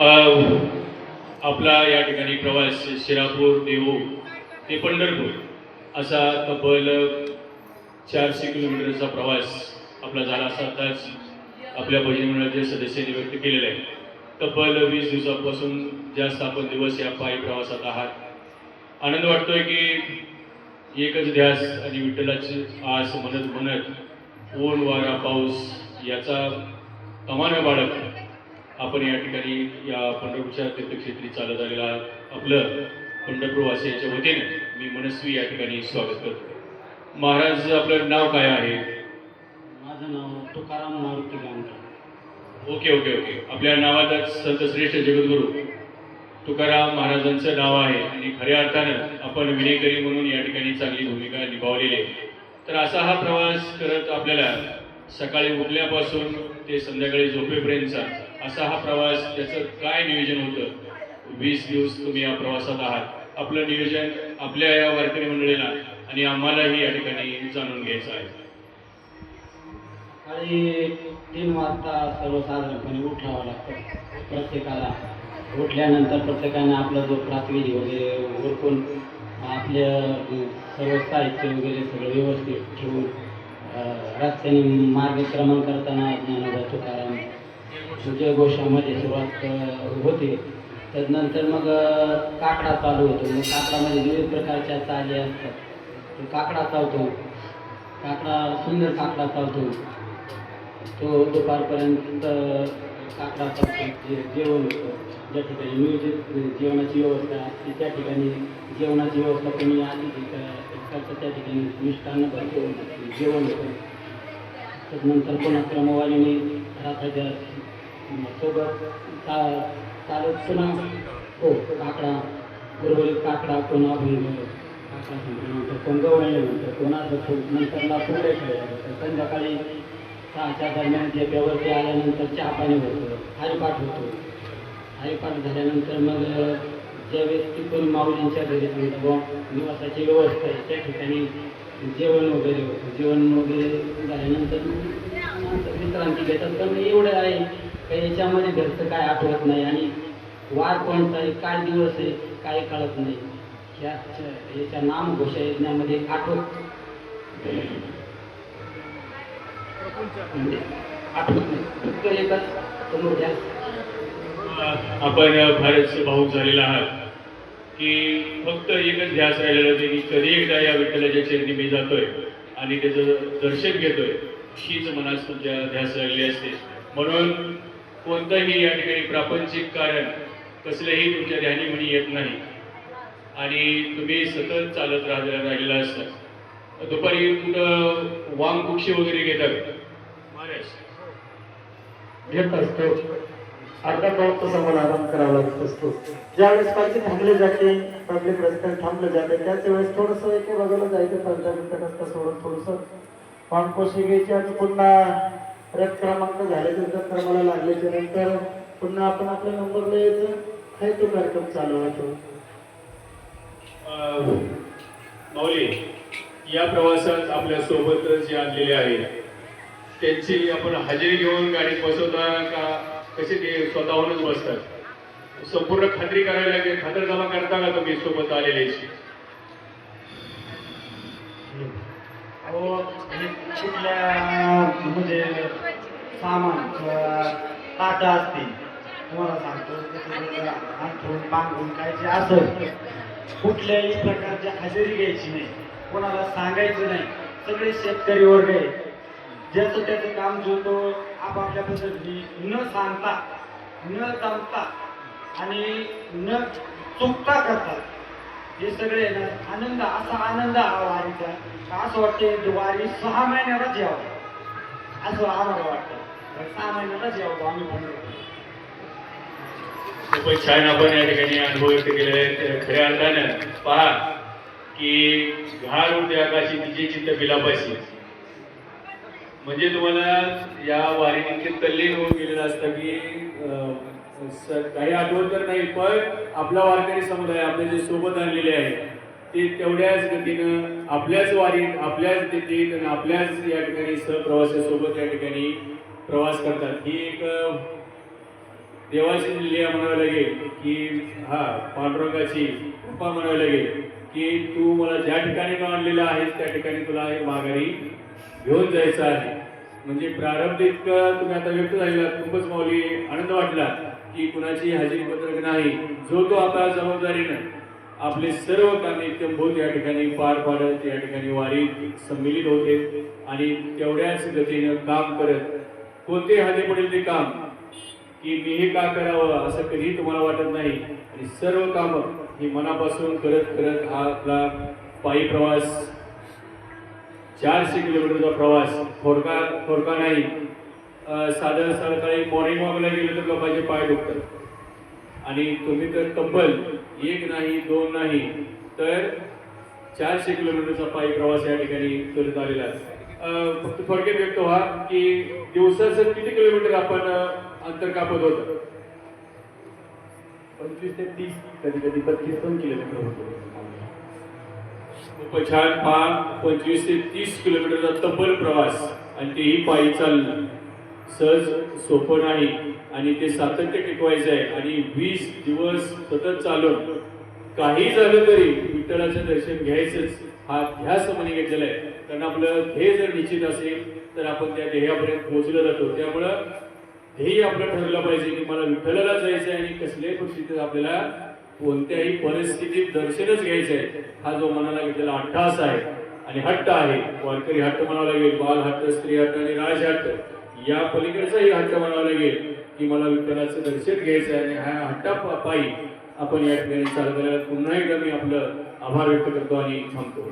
आपला या ठिकाणी प्रवास शिरापूर देऊ ते पंढरपूर असा तब्बल चारशे किलोमीटरचा प्रवास आपला झाला असा आताच आपल्या भजन मंडळाच्या सदस्यांनी व्यक्त केलेला आहे. तब्बल वीस दिवसापासून जास्त आपण दिवस या पायी प्रवासात आहात. आनंद वाटतोय की एकच ध्यास आणि विठ्ठलाची आस म्हणत म्हणत ऊन वारा पाऊस याचा कमान बाळगतो आपण या ठिकाणी या पंढरपूरच्या तीर्थक्षेत्री चालत आलेला आपलं पंढरपूर वासियांच्या वतीने मी मनस्वी या ठिकाणी स्वागत करतो. महाराज आपलं नाव काय आहे? माझं नाव Tukaram Maruti Gandhi. Okay okay okay. आपल्या नावातच संत श्रेष्ठ जगद्गुरू तुकाराम महाराजांचं नाव आहे आणि खऱ्या अर्थानं आपण विनेकरी म्हणून या ठिकाणी चांगली भूमिका निभावलेली आहे. तर असा हा प्रवास करत आपल्याला सकाळी उठल्यापासून ते संध्याकाळी झोपेपर्यंतचा असा हा प्रवास त्याचं काय नियोजन होतं? वीस दिवस तुम्ही या प्रवासात आहात. आपलं नियोजन आपल्या या वारकरी मंडळीला आणि आम्हालाही या ठिकाणी जाणून घ्यायचं आहे. आणि तीन वाजता सर्वसाधारणपणे उठावं लागतं प्रत्येकाला. उठल्यानंतर प्रत्येकाने आपला जो प्रातविधी वगैरे उरकून आपल्या सर्व साहित्य वगैरे सगळं व्यवस्थित ठेवून रस्त्याने मार्गक्रमण करताना ज्ञानोबा तुकाराम जय सुरुवात होते. त्यानंतर मग काकडा चालू होतो. मग काकडामध्ये विविध प्रकारच्या चाली असतात. तो काकडा चालतो काकडा सुंदर काकडा चालतो तो दुपारपर्यंत काकडा चालतो जे जेवण होतं. ज्या ठिकाणी नियोजित जेवणाची व्यवस्था असते त्या ठिकाणी जेवणाची व्यवस्था कोणी आली तिथं त्या ठिकाणी मिष्टान्न भरपूर जेवण होतं. त्यानंतर पुन्हा क्रमवारीने राखायच्या सोबत चा चालत पुन्हा हो काकडा उर्वरित काकडा पुन्हा भुंग काकडा नंतर कोण गवळले नंतर कोणाचं नंतरला फुले खेळले संध्याकाळी सहाच्या दरम्यान जेप्यावरती आल्यानंतर चहा पाणी होतं हरिपाठ होतो. हरिपाठ झाल्यानंतर मग ज्यावेळेस ती माऊलींच्या घरी समजा निवासाची व्यवस्था आहे त्या ठिकाणी जेवण वगैरे होतं. जेवण वगैरे झाल्यानंतर विश्रांती घेतात. पण एवढं आहे का याच्यामध्ये घरचं काय आठवत नाही आणि वार कोणता आहे काय दिवस आहे काय कळत नाही. या याच्या नामघोषा यज्ञामध्ये आठवत. म्हणजे आठवत नाही. फक्त एकच समोर द्या आपण फारच भाऊक झालेला आहात की फक्त एकच ध्यास राहिलेला होते की कधी एकदा या विठ्ठलाच्या चरणी मी जातोय आणि त्याचं दर्शन घेतोय हीच मनात तुमच्या ध्यास राहिलेली असते. म्हणून कोणतंही या ठिकाणी प्रापंचिक कारण कसलंही तुमच्या ध्यानी म्हणी येत नाही आणि तुम्ही सतत चालत राहिलेला राहिलेला असता. दुपारी कुठं वांग कुक्षी वगैरे घेतात? महाराज. घेत असतो. अर्धा पाऊस तसा मला आराम करावा लागत असतो. ज्यावेळेस पालखी थांबली जाते पब्लिक रस्त्याने थांबलं जाते त्याच वेळेस थोडस एक बघायला जायचं पंधरा मिनिटं रस्ता सोडून थोडस पाणपोशी घ्यायची आणि पुन्हा रथ क्रमांक झाल्याच्यानंतर क्रमाला लागल्याच्या नंतर पुन्हा आपण आपल्या नंबरला यायचं. काही तो कार्यक्रम चालू राहतो माऊली या प्रवासात आपल्यासोबत जे आणलेले आहेत त्यांची आपण हजेरी घेऊन गाडीत बसवता का कसे ते स्वतःहूनच बसतात. संपूर्ण खात्री करायला लागेल खातरजमा करता का तुम्ही सोबत आलेल्याची अहो हे कुठल्या म्हणजे सामान ताटं असतील तुम्हाला सांगतो अंथरून पांघरून काय जे असेल कुठल्याही प्रकारची हजेरी घ्यायची नाही. कोणाला सांगायचं नाही. सगळे शेतकरी वर्ग आहे. ज्याचं त्याचं काम जो तो आपापल्या पद्धतीने न सांगता न जमता आणि न चुकता करतात. हे सगळे आहे ना आनंद असा आनंद हा वारीचा. असं वाटते की वारी सहा महिन्यालाच यावं असं आम्हाला वाटतं सहा महिन्यालाच यावं आम्ही म्हणतो खूपच छान आपण या ठिकाणी अनुभव व्यक्त केलेले आहेत. खऱ्या अर्थानं पहा की घाल उठे आकाशी तिची चित्त बिलापाशी. म्हणजे तुम्हाला या वारीनिमित्त तल्लीन होऊन गेलेलं असतं की काही आठवण तर नाही पण आपला वारकरी समुदाय आपले जे सोबत आणलेले आहे ते तेवढ्याच गतीनं आपल्याच वारीत आपल्याच तिथीत आणि आपल्याच या ठिकाणी सहप्रवासासोबत या ठिकाणी प्रवास करतात. ही एक देवाची लिया म्हणावी लागेल की हा पांडुरंगाची कृपा म्हणावी लागेल. की तू मला ज्या ठिकाणी न आणलेलं आहेस त्या ठिकाणी तुला हे माघारी घेऊन जायचं आहे. म्हणजे प्रारंभ इतकं तुम्ही आता व्यक्त झालेला खूपच माऊली आनंद वाटला की कुणाची हजेरी पत्रक नाही. जो तो आता जबाबदारीनं आपले सर्व कामे इत्यंभूत या ठिकाणी पार पाडत या ठिकाणी वारी संमिलित होते आणि तेवढ्याच गतीनं काम करत कोणते हाते पडेल ते काम की मी हे का करावं असं कधीही तुम्हाला वाटत नाही. आणि सर्व कामं मी मनापासून करत करत हा आपला पायी प्रवास चारशे किलोमीटरचा प्रवास थोडका थोडका नाही. साधारण सकाळी मॉर्निंग वॉकला गेलो तर लोकांचे पाय दुखतात. आणि तुम्ही तर तब्बल एक नाही दोन नाही तर चारशे किलोमीटरचा पायी प्रवास या ठिकाणी करत आलेला आहे. फक्त थोडक्यात व्यक्त व्हा की दिवसाचं किती किलोमीटर आपण अंतर कापत होतो? पंचवीस ते तीस कधी कधी पस्तीस पण किलोमीटर होतो. खूप छान. पाच पंचवीस ते तीस किलोमीटरचा तब्बल प्रवास आणि तेही पायी चालणं. सहज सोपं नाही आणि ते सातत्य टिकवायचं आहे. आणि वीस दिवस सतत चालून काही झालं तरी विठ्ठलाचं दर्शन घ्यायचंच. हा ध्यास मनी घेतलेला आहे. कारण आपलं ध्येय जर निश्चित असेल तर आपण त्या ध्येयापर्यंत पोहोचलं जातो. त्यामुळं हेही आपलं ठरलं पाहिजे की मला विठ्ठलाला जायचं आहे आणि कसल्याही परिस्थितीत आपल्याला कोणत्याही परिस्थितीत दर्शनच घ्यायचं आहे हा जो मनाला घेतलेला अट्टास आहे आणि हट्ट आहे वारकरी हट्ट म्हणावा लागेल बाल हट्ट स्त्री हट्ट आणि राज हट्ट या पलीकडचाही हट्ट म्हणावा लागेल की मला विठ्ठलाचं दर्शन घ्यायचं आहे आणि हा हट्टा पायी आपण या ठिकाणी चालू करायला पुन्हा एकदा मी आपलं आभार व्यक्त करतो आणि थांबतो.